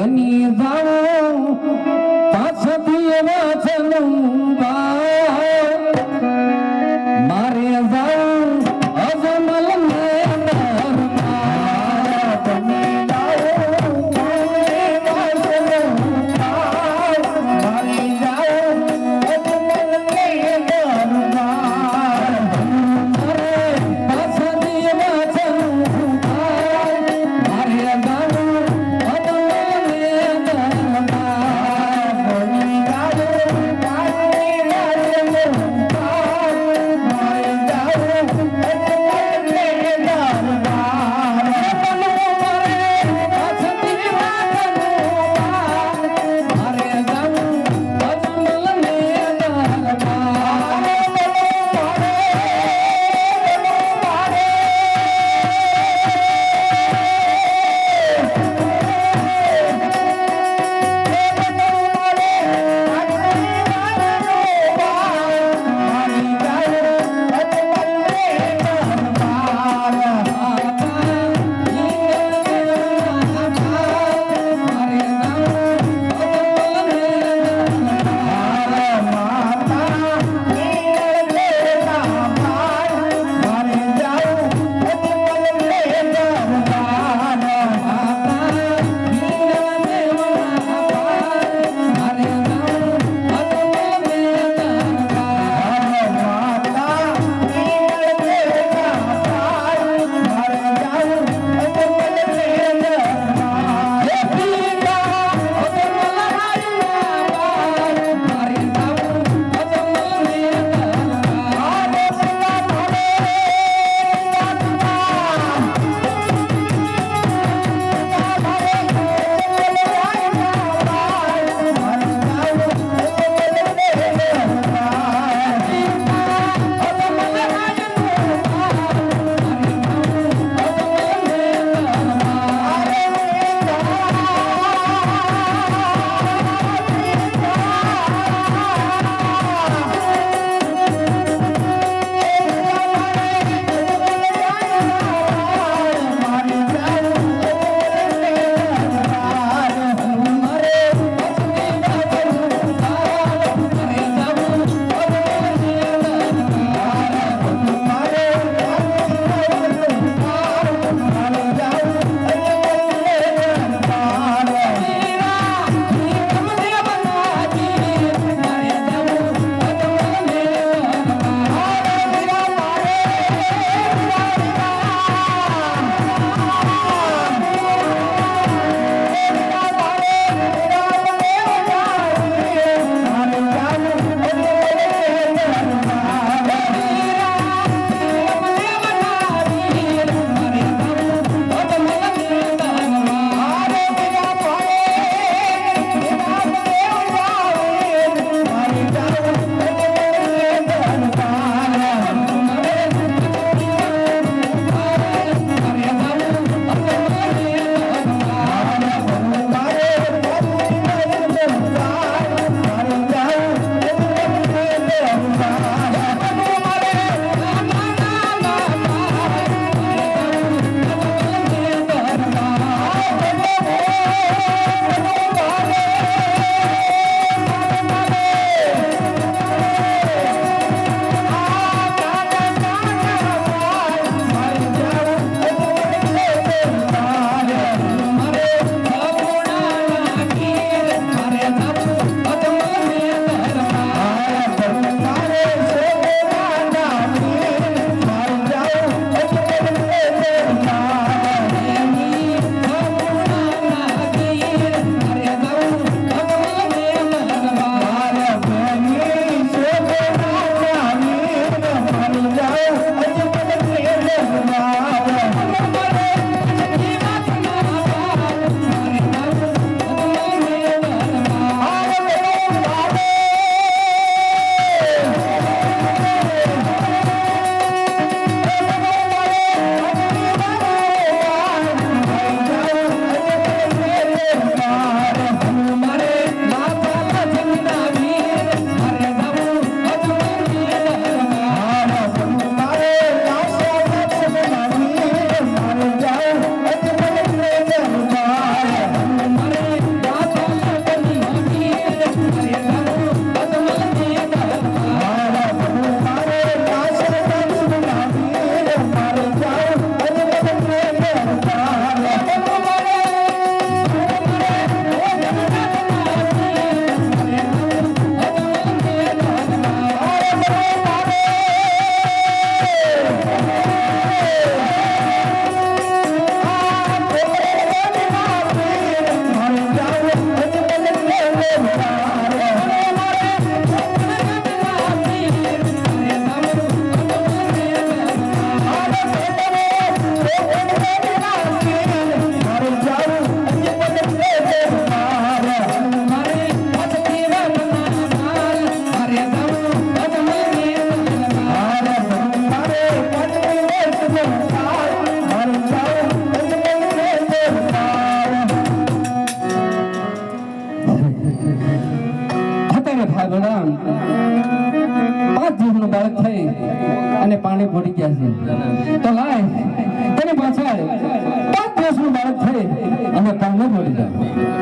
bani. અને પાણી પડી ગયા છે. તો લાય તેની પાછળ પાંચ દિવસનું બાળક થઈ અને પાણી પડી જાય.